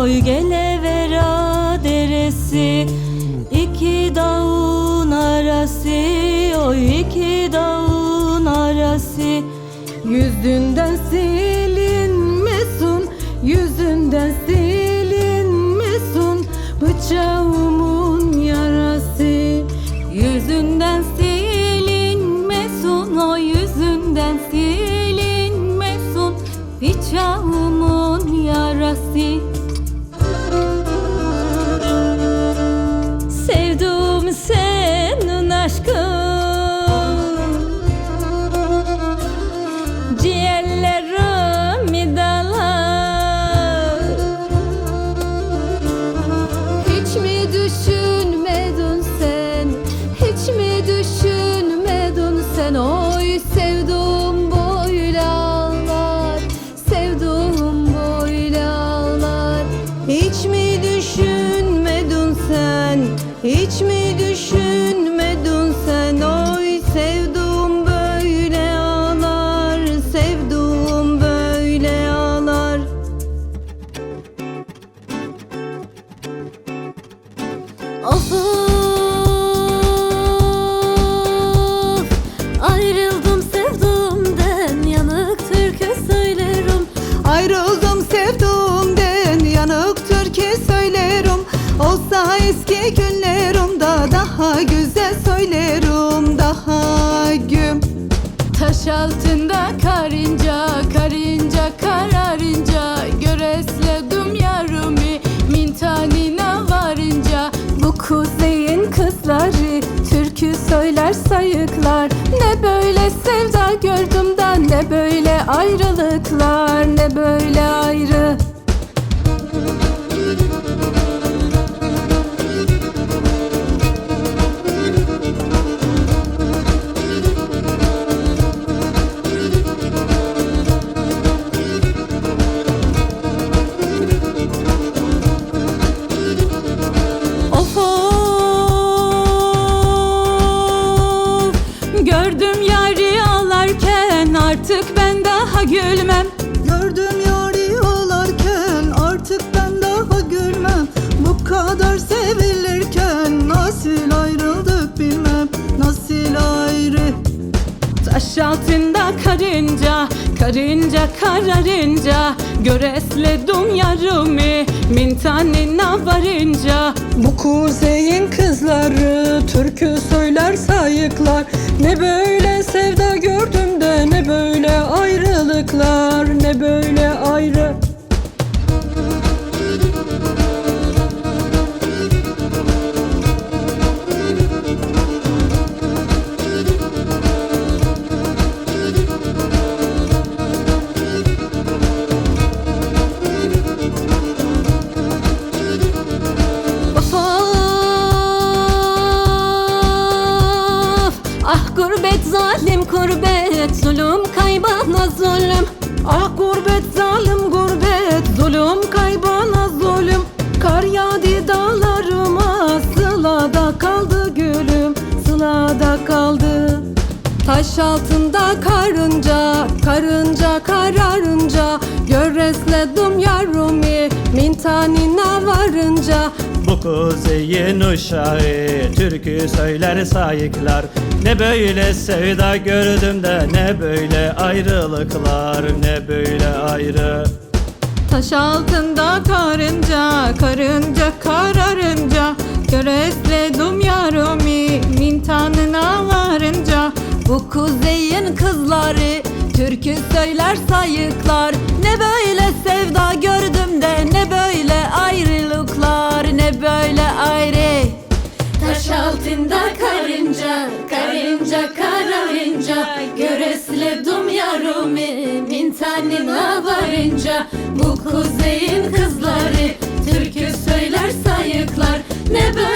oy gelevera deresi. İki dağın arası, oy iki dağın arası. Yüzünden silinmesin, yüzünden silinmesin Bıçağımın yarası. Yüzünden silinmesin, o yüzünden silinmesin Bıçağımın yarası sen? Oy sevdim böyle ağlar, sevdim böyle ağlar. Hiç mi düşünmedin sen? Hiç mi düşünmedin sen? Oy sevduğum böyle ağlar, sevduğum böyle ağlar. Of eski günlerimde daha güzel söylerim daha güm. Taş altında karınca karınca kararınca Gördüm yari ağlarken artık ben daha gülmem. Gördüm yari olarken artık ben daha gülmem. Bu kadar sevilirken nasıl ayrıldık bilmem. Nasıl ayrı? Taş altında karınca, karınca kararınca Göresledim yarımı, mintanina varınca Bu kuzeyin kızları gurbet zalim gurbet Zulüm kaybana zulüm. Ah gurbet zalim gurbet Zulüm kaybana zulüm. Kar yağdı dağlarıma Sılada kaldı gülüm Sılada Taş altında karınca, karınca kararınca Göresledim yarumi, mintanina varınca Bu kuzeyin uşağı. Türkü söyler sayıklar. Ne böyle sevda gördüm de ne böyle ayrılıklar. Ne böyle ayrı. Taş altında karınca, karınca kararınca. Göresledim yarımı, mintanına varınca. Bu kuzeyin kızları Türkü söyler sayıklar. Ne böyle sevda gördüm Altında karınca, karınca kararınca Göresledim yarumi, min tanına varınca Bu kuzeyin kızları türkü söyler sayıklar. Ne böyle